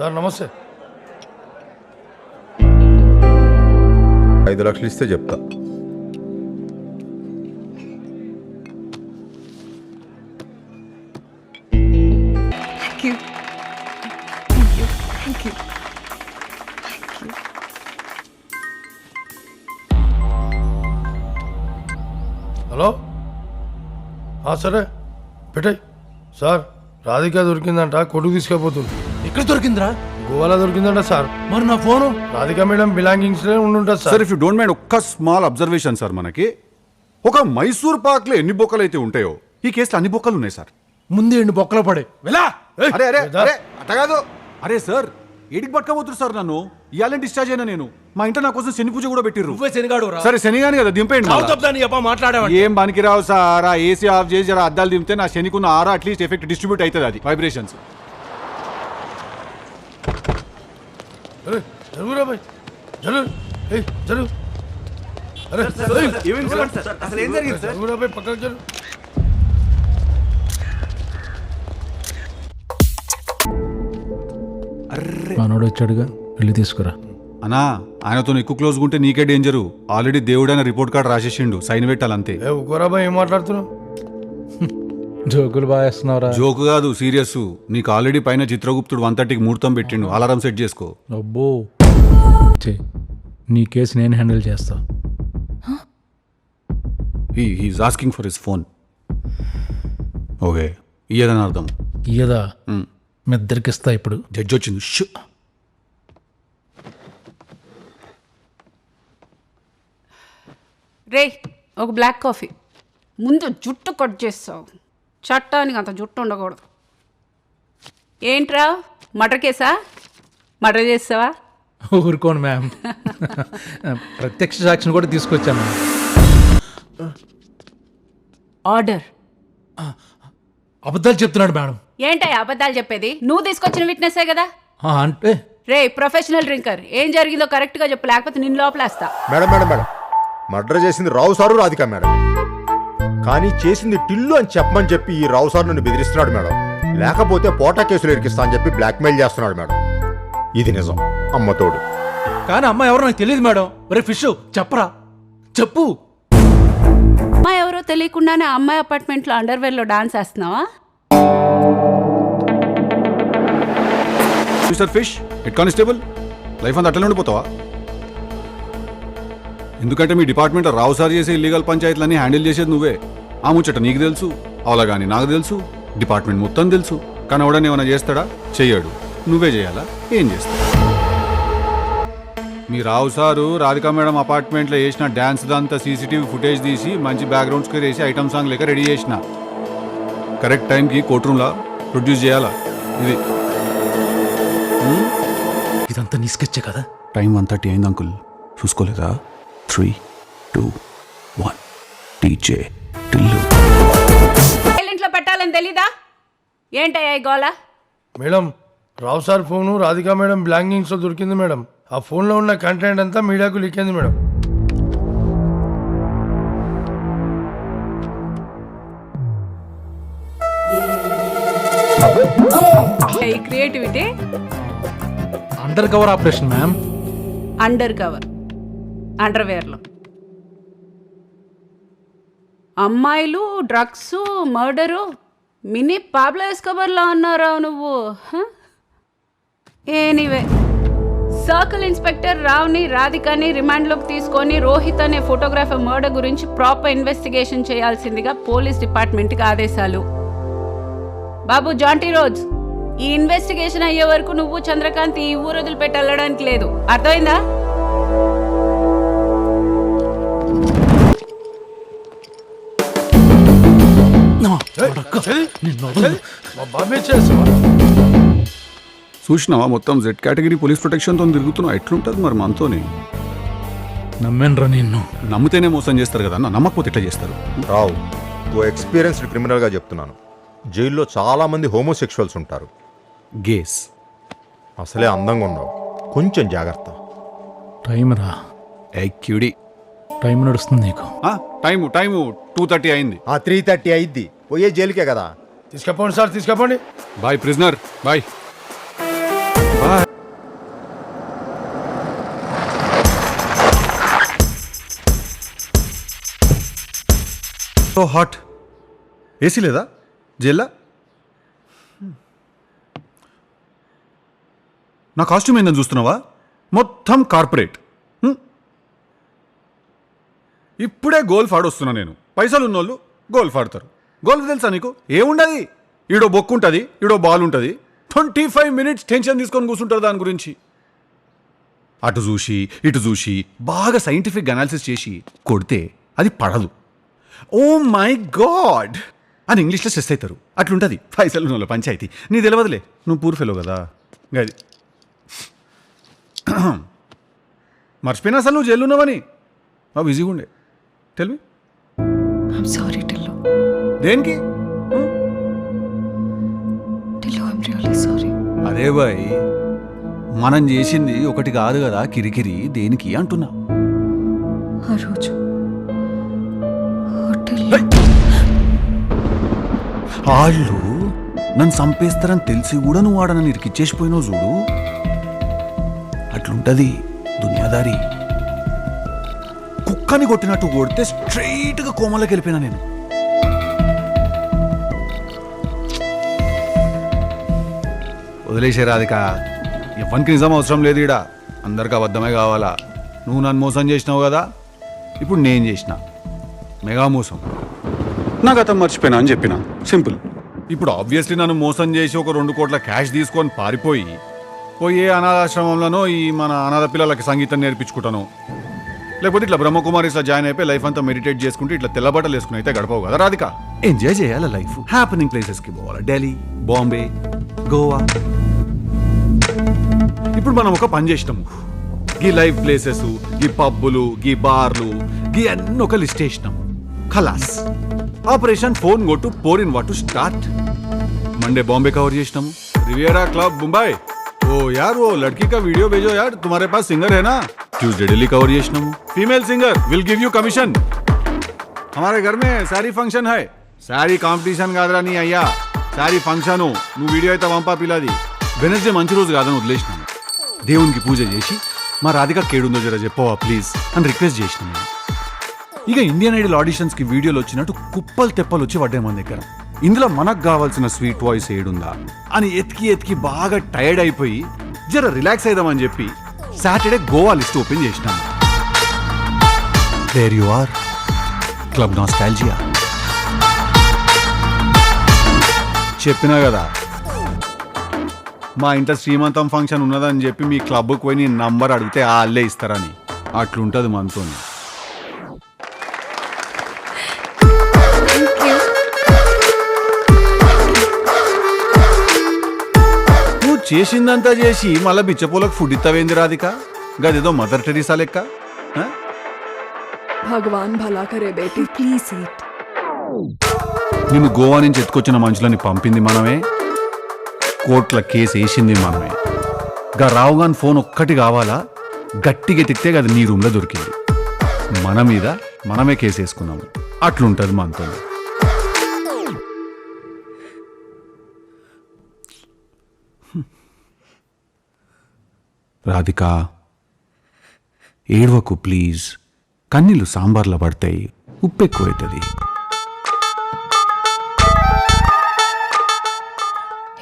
Sir నమస్తే. ఐదు లక్షలు ఇస్తే చెప్తా. హలో? సరే. పెట్టాయి. సార్ రాధిక దొరికిందంట కొడుకు తీసుకెళ్ళిపోతుంది. ఎక్కడ దొరికిందిరా? గోవాలో దొరికిందంట సార్. మరి నా phone? Radhika madam belongings ఉండుంటుంది sir. Sir if you don't mind ఒక్క స్మాల్ అబ్జర్వేషన్ సార్ మనకి. ఒక మైసూర్ పాక్లో ఎన్ని బొక్కలు అయితే ఉంటాయో ఈ కేసులో అన్ని బొక్కలు ఉన్నాయి సార్. ముందే ఎండు బొక్కలో పడే. వెళ్ళా. ఏయ్, అరే అరే? అరే అట్ట కాదు. అరే సార్ ఏడికి పట్టుకోబోతున్నారు సార్ నన్ను? ఇవాళ డిశ్చార్జ్ అయినా నేను. మా ఇంట్లో నా కోసం శని పూజ కూడా పెట్టిర్రు. నువ్వే శనిగాడు రా సరే శనిగాని కదా దింపేయండి మళ్ళా. మాట్లాడేవాడి ఏం పనికి రావు సార్? ఆ ఏసీ ఆఫ్ చేసి జర అద్దాలు దింపితే నా శనికున్న aura at least effect distribute అవుతుంది అది. వైబ్రేషన్స్ అరే జరుగురా అసలు ఏం జరిగింది సార్? జరుగురా మనోడు వచ్చాడుగా వెళ్ళి తీసుకురా. అన్నా ఆయనతో ఎక్కువ క్లోజ్గా ఉంటే నీకే డేంజరు ఆల్రెడీ దేవుడు ఆయన రిపోర్ట్ కార్డ్ రాసేసిండు. సైన్ పెట్టాలంతే. ఏ ఏం మాట్లాడుతున్నావు? జోకులు బాగా వేస్తున్నావురా. జోకు కాదు సీరియస్. నీకు ఆల్రెడీ పైన చిత్రగుప్తుడు వన్ థర్టీకి ముహూర్తం పెట్టిండు. అలారం సెట్ చేసుకో. అబ్బో. చే నీ కేసు నేను హ్యాండిల్ చేస్తా. He? He's asking for his phone okay ఇయ్యదని అర్థం. ఇయ్యదా? మీ ఇద్దరికి ఇస్తా ఇప్పుడు. జడ్జి వచ్చింది. షూ. రే ఒక బ్లాక్ కాఫీ. ముందు జుట్టు కట్ చేస్తావు. చట్టానికి అంత జుట్టు ఉండకూడదు. ఏంట్రా? మటర్ కేసా? మటర్ చేస్తావా ఊరుకోండి మ్యామ్. ప్రత్యక్ష సాక్షిని కూడా తీసుకొచ్చాను ఆర్డర్. అబద్ధాలు చెప్తున్నాడు మేడం. ఏంటయ్య అబద్ధాలు చెప్పేది? నువ్వు తీసుకొచ్చిన విట్నెస్సే కదా? ఆ, అంటే? రే ప్రొఫెషనల్ డ్రింకర్ ఏం జరిగిందో కరెక్ట్గా చెప్పు లేకపోతే నిన్ను లోపలేస్తా. Madam madam madam. మర్డర్ చేసింది రావు సారు రాధిక మేడం. కానీ చేసింది టిల్లు అని చెప్పమని చెప్పి ఈ రావు సార్ నన్ను బెదిరిస్తున్నాడు మేడం. లేకపోతే పోటా కేసులు ఇరికిస్తా అని చెప్పి బ్లాక్మెయిల్ చేస్తున్నాడు మేడం. ఇది నిజం. అమ్మతోడు కానీ అమ్మ ఎవరో నాకు తెలియదు మేడం. ఒరే ఫిష్ చెప్పరా? చెప్పు. అమ్మాయి ఎవరో తెలియకుండానే అమ్మాయి అపార్ట్మెంట్లో అండర్వేర్లో dance వేస్తున్నావా? Mister fish head constable life అంతా అట్లనే ఉండిపోతావా? ఎందుకంటే మీ డిపార్ట్మెంట్ రావు సార్ చేసే ఇల్లీగల్ పంచాయతీలన్నీ హ్యాండిల్ చేసేది నువ్వే. ఆ ముచ్చట నీకు తెలుసు అవలా కానీ నాకు తెలుసు డిపార్ట్మెంట్ మొత్తం తెలుసు. కానీ ఎవడని ఏమైనా చేస్తాడా? చెయ్యడు. నువ్వే చేయాలా? ఏం చేస్తావు? మీ రావు సారు రాధికా మేడం అపార్ట్మెంట్లో వేసిన డ్యాన్స్ దంతా సీసీటీవీ ఫుటేజ్ తీసి మంచి బ్యాక్గ్రౌండ్ స్కోర్ వేసి ఐటమ్ సాంగ్ లెక్క రెడీ చేసిన. కరెక్ట్ టైంకి కోర్ట్ రూమ్లో ప్రొడ్యూస్ చేయాలా? ఇది. ఇదంతా నీ స్కెచ్చే కదా? టైం వన్ థర్టీ అయింది uncle. చూసుకోలేదా? Three two one. DJ Tillu ఇంట్లో పెట్టాలని తెలీదా? ఏంటయ్యా ఈ గోళ madam Rao sir phone Radhika madam బిలాంగింగ్స్లో దొరికింది మేడం. ఆ ఫోన్లో ఉన్న కంటెంట్ అంతా మీడియాకు లీక్ అయింది మేడం. ఈ creativity? Under cover operation ma'am. Under cover. అండర్వేర్లో. అమ్మాయిలు డ్రగ్స్ మర్డరు మినీ పాబ్లో ఎస్కబర్లా ఉన్నారా నువ్వు? ఏనివే సర్కిల్ ఇన్స్పెక్టర్ రావ్ని రాధికని రిమాండ్లోకి తీసుకొని రోహిత్ అనే ఫోటోగ్రాఫర్ మర్డర్ గురించి ప్రాపర్ ఇన్వెస్టిగేషన్ చేయాల్సిందిగా పోలీస్ డిపార్ట్మెంట్కి ఆదేశాలు. బాబు జాంటీ రోజ్ ఈ ఇన్వెస్టిగేషన్ అయ్యే వరకు నువ్వు చంద్రకాంత్ ఈ ఊరు వదిలిపెట్టి వెళ్ళడానికి లేదు. అర్థమైందా? చూసినావా? మొత్తం జెడ్ కేటగిరీ పోలీస్ ప్రొటెక్షన్తో తిరుగుతున్నావు. ఎట్లుంటుంది మరి మనతోని? నమ్మేనరా నిన్ను. నమ్మితేనే మోసం చేస్తారు కదా అన్న. నమ్మకపోతే ఎట్లా చేస్తారు? రావు ఓ ఎక్స్పీరియన్స్డ్ క్రిమినల్గా చెప్తున్నాను. జైల్లో చాలా మంది హోమోసెక్షువల్స్ ఉంటారు. గేస్ అసలే అందంగా ఉన్నావు కొంచెం జాగ్రత్త. టైం రా క్యూడి. టైం నడుస్తుంది నీకు. Time time. టూ థర్టీ అయింది. ఆ త్రీ థర్టీ అయింది పోయే జైలుకే కదా. తీసుకెప్పండి sir తీసుకెప్పండి boy prisoner boy so hot. AC లేదా? జైల్లా? నా కాస్ట్యూమ్ ఏందని చూస్తున్నావా? మొత్తం కార్పొరేట్. ఇప్పుడే గోల్ఫ్ ఆడొస్తున్నా నేను. పైసలు ఉన్నోళ్ళు గోల్ఫ్ ఆడతారు. గోల్ఫ్ తెలుసా నీకు? ఏముండదు? ఈడో బొక్కు ఉంటుంది ఈడో బాల్ ఉంటుంది ట్వంటీ ఫైవ్ మినిట్స్ టెన్షన్ తీసుకొని కూర్చుంటారు దాని గురించి. అటు చూసి ఇటు చూసి బాగా సైంటిఫిక్ అనాలిసిస్ చేసి కొడితే అది పడదు. Oh my god! అని ఇంగ్లీష్లో స్ట్రెస్ అవుతారు. అట్లుంటుంది. పైసలు నువ్వు పంచాయతీ. నీ తెలియదులే నువ్వు పూర్ ఫెలో కదా? గది. మర్చిపోయినా అసలు నువ్వు జైలు ఉన్నావని మా బిజీగా ఉండే తెలివి I'm sorry, Tillu. దేనికి? Tillu, I'm really sorry. అరే బాయ్ మనం చేసింది ఒకటి కాదు కదా కిరికిరి దేనికి అంటున్నా? ఆ రోజు. వాళ్ళు నన్ను చంపేస్తారని తెలిసి కూడా నువ్వు ఆడ నన్ను ఇరికిచ్చేసిపోయినావు చూడు. అట్లుంటది దునియాదారి. కుక్కని కొట్టినట్టు కొడితే స్ట్రైట్గా కోమలోకి వెళ్ళిపోయినా నేను. వదిలేసే రాధిక. ఎవరికి నిజం అవసరం లేదు ఈడ. అందరికి అబద్ధమే కావాలా. నువ్వు నన్ను మోసం చేసినావు కదా? ఇప్పుడు నేను చేసిన. మెగా మోసం. నా గతం మర్చిపోయినా అని చెప్పిన. సింపుల్. ఇప్పుడు ఆబ్వియస్లీ నన్ను మోసం చేసి ఒక రెండు కోట్ల క్యాష్ తీసుకొని పారిపోయి పోయి అనాథాశ్రమంలోనో ఈ మన అనాథ పిల్లలకి సంగీతం నేర్పించుకుంటాను. లేకపోతే ఇట్లా బ్రహ్మకుమారిస్లో జాయిన్ అయిపోయి లైఫ్ అంతా మెడిటేట్ చేసుకుంటే ఇట్లా తెల్లబట్టలు వేసుకుని అయితే గడపవు కదా రాధిక ఎంజాయ్ చేయాలి లైఫ్ హ్యాపెనింగ్ ప్లేసెస్కి పోవాలి ఢిల్లీ బాంబే గోవా ఇప్పుడు మనం ఒక పని చేసినాము గీ లైవ్ ప్లేసెస్ గీ పబ్బులు గీ బార్లు గీ అన్ని ఒక లిస్ట్ వేసినాం ఖలాస్ operation phone గొట్టు pour in what start Monday Bombay cover చేసినాము रिवियरा क्लब मुंबई ओ यार वो लड़की का वीडियो भेजो यार तुम्हारे पास सिंगर है ना ట్యూస్డే ఢిల్లీ కవర్ చేసినాము. Female singer will give you commission హమారే ఘర్ మే సారీ ఫంక్షన్ హై సారీ కాంపిటీషన్ కాదురా నీ అయ్యా సారీ ఫంక్షను నువ్వు వీడియో అయితే వంపా పిల్లది వెనస్డే మంచి రోజు కాదని వదిలేసినాను దేవునికి పూజ చేసి మా రాధిక కేడుందో జర చెప్పవా ప్లీజ్ అని రిక్వెస్ట్ చేసినాను ఇక ఇండియన్ ఐడల్ ఆడిషన్స్కి వీడియోలు వచ్చినట్టు కుప్పలు తెప్పలు వచ్చి పడ్డాయి మన దగ్గర ఇందులో మనకు కావాల్సిన స్వీట్ వాయిస్ ఏడుందా అని ఎత్తికి ఎత్తికి బాగా టైర్డ్ అయిపోయి జర రిలాక్స్ అయిదామని చెప్పి సాటర్డే గోవా లిస్ట్ ఓపెన్ చేసినాను there you are club nostalgia చెప్పినా కదా మా ఇంట్లో శ్రీమంతం ఫంక్షన్ ఉన్నదని చెప్పి మీ క్లబ్కి పోయి నీ నంబర్ అడిగితే వాళ్ళే ఇస్తారని. అట్లుంటుంది మనతోని. చేసిందంతా చేసి మళ్ళీ బిచ్చపోలకు ఫుడ్ ఇస్తావేంది రాధిక? గదేదో మదర్ టెరీసా లెక్క? భగవాన్ భలా కరే బేటీ ప్లీజ్ ఈట్ నిన్ను గోవా నుంచి ఎత్తుకొచ్చిన మనుషులని పంపింది మనమే. కోట్ల కేసు వేసింది మనమే. గా రావు గాని ఫోన్ ఒక్కటి కావాలా? గట్టిగా ఎత్తితే అది నీ రూమ్లో దొరికింది. మన మీద మనమే కేసు వేసుకున్నాము. అట్లుంటది మనతో రాధిక ఏడవకు ప్లీజ్. కన్నీళ్ళు సాంబార్లో పడతాయి. ఉప్పు ఎక్కువవుతుంది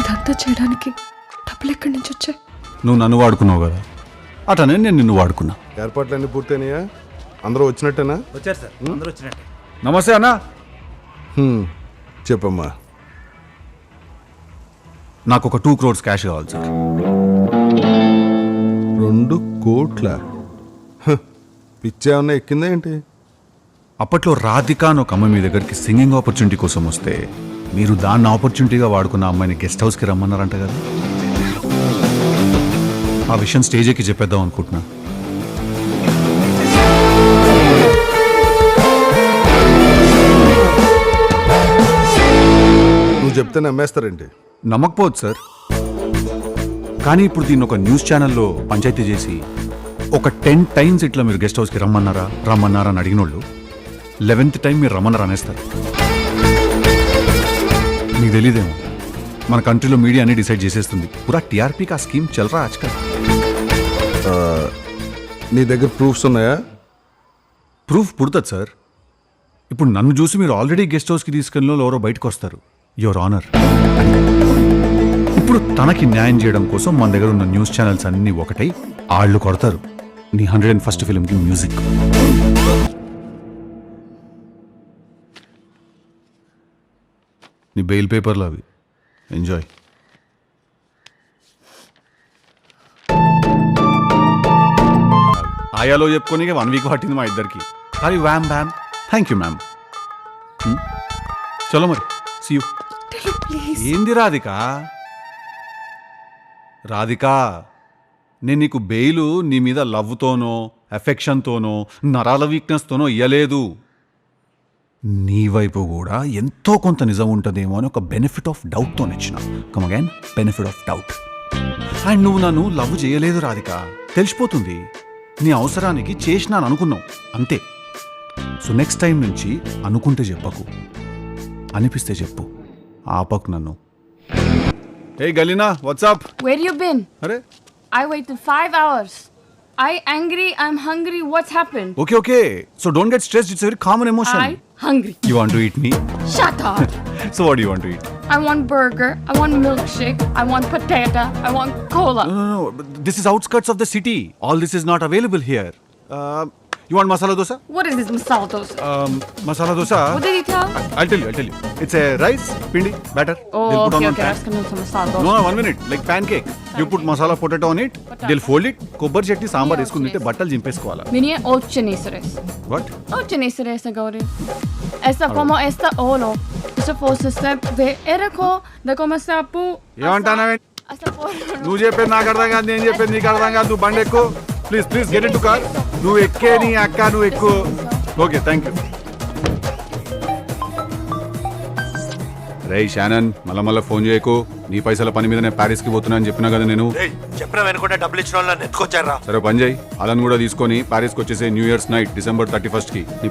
ఇదంతా చేయడానికి డబ్బులు ఎక్కడి నుంచి వచ్చాయి? నువ్వు నన్ను వాడుకున్నావు కదా. అటనే నేను నిన్ను వాడుకున్నా. ఏర్పాట్లన్నీ పూర్తయినాయా? అందరూ వచ్చినట్టేనా? వచ్చారు సార్. అందరూ వచ్చినట్టే. నమస్తే అన్న. హ్మ్, చెప్పమ్మా. నాకు ఒక టూ క్రోర్స్ క్యాష్ కావాలి సార్. కోట్ల. హ, పిచ్చేమన్నా ఎక్కిందా ఏంటి? అప్పట్లో రాధిక అని ఒక అమ్మాయి మీ దగ్గరికి సింగింగ్ ఆపర్చునిటీ కోసం వస్తే మీరు దాన్ని ఆపర్చునిటీగా వాడుకున్న అమ్మాయిని గెస్ట్ హౌస్కి రమ్మన్నారంట కదా? ఆ విషయం స్టేజ్ ఎక్కి చెప్పేద్దాం అనుకుంటున్నా. నువ్వు చెప్తే నమ్మేస్తారేంటి? నమ్మకపోవచ్చు సార్. కానీ ఇప్పుడు దీన్ని ఒక న్యూస్ ఛానల్లో పంచాయతీ చేసి ఒక టెన్ టైమ్స్ ఇట్లా మీరు గెస్ట్ హౌస్కి రమ్మన్నారా? రమ్మన్నారా అని అడిగిన వాళ్ళు లెవెన్త్ టైం మీరు రమ్మన్నారా అనేస్తారు. మీకు తెలియదేమో మన కంట్రీలో మీడియా అన్ని డిసైడ్ చేసేస్తుంది. పూరా టీఆర్పీకి ఆ స్కీమ్ చల్రా ఆజ్కల్. నీ దగ్గర ప్రూఫ్స్ ఉన్నాయా? ప్రూఫ్ పుడుతుంది సార్. ఇప్పుడు నన్ను చూసి మీరు ఆల్రెడీ గెస్ట్ హౌస్కి తీసుకెళ్ళిన ఎవరో బయటకు వస్తారు. Your honour. ఇప్పుడు తనకి న్యాయం చేయడం కోసం మన దగ్గర ఉన్న న్యూస్ ఛానల్స్ అన్నీ ఒకటై ఆళ్ళు కొడతారు. నీ హండ్రెడ్ అండ్ ఫస్ట్ ఫిల్మ్కి మ్యూజిక్ నీ బెయిల్ పేపర్లు అవి. ఎంజాయ్ ఆయాలో చెప్పుకొని వన్ వీక్ పట్టింది మా ఇద్దరికి. కానీ వ్యామ్ వ్యామ్ థ్యాంక్ యూ మ్యామ్ చలో మరి. సీ యూ ఏంది రాధిక రాధిక నేను నీకు బెయిలు నీ మీద లవ్తోనో ఎఫెక్షన్తోనో నరాల వీక్నెస్తోనో ఇయ్యలేదు. నీ వైపు కూడా ఎంతో కొంత నిజం ఉంటుందేమో అని ఒక బెనిఫిట్ ఆఫ్ డౌట్తో ఇచ్చిన. Come again benefit of doubt and నువ్వు నన్ను లవ్ చేయలేదు రాధిక. తెలిసిపోతుంది. నీ అవసరానికి చేసినాను అనుకున్నావు. అంతే. సో నెక్స్ట్ టైం నుంచి అనుకుంటే చెప్పకు. అనిపిస్తే చెప్పు. ఆపకు నన్ను. Hey Galina, what's up? Where you been? I waited five hours. I angry, I'm hungry, what's happened? Okay, okay. So don't get stressed, it's a very common emotion. I hungry. You want to eat me? Shut up. so what do you want to eat? I want burger, I want milkshake, I want potato, I want cola. No, no, no. This is outskirts of the city. All this is not available here. Uh, you want masala dosa? What is this masala dosa? Um, masala dosa. What did he tell? I'll tell you. I'll tell you. It's a rice, pindi, batter. Oh, They'll put okay, on okay. I was some masala dosa. No, no, one minute. Like pancake. You put masala potato on it. They'll fold it. కొబ్బరి చట్నీ సాంబార్ వేసుకుని తింటే బట్టలు చింపేసుకోవాలా Mini ocho neseres. What Ocho neseres agora. Esta como esta olo. Isso fosse step de erako de como esta pu. ఏమంటానవే. నువ్వు చెప్పేది నాకు అర్థం కాదు నేను చెప్పేది నీకు అర్థం కాదు బండి ఎక్కువ please please get into car నువ్వు ఎక్కే నీ అక్క నువ్వు ఎక్కువ ఓకే థ్యాంక్ యూ రేయ్ షానన్ మళ్ళా మళ్ళీ ఫోన్ చేయకు. నీ పైసల పని మీద నేను ప్యారిస్కి పోతున్నా అని చెప్పినా కదా నేను. చెప్పిన వెనుకుంటే డబ్బులు ఇచ్చిన వాళ్ళని ఎత్తుకొచ్చారా సరే పని చేయి. అలను కూడా తీసుకొని ప్యారిస్కి వచ్చేసే new year's night December thirty ఫస్ట్కి నీ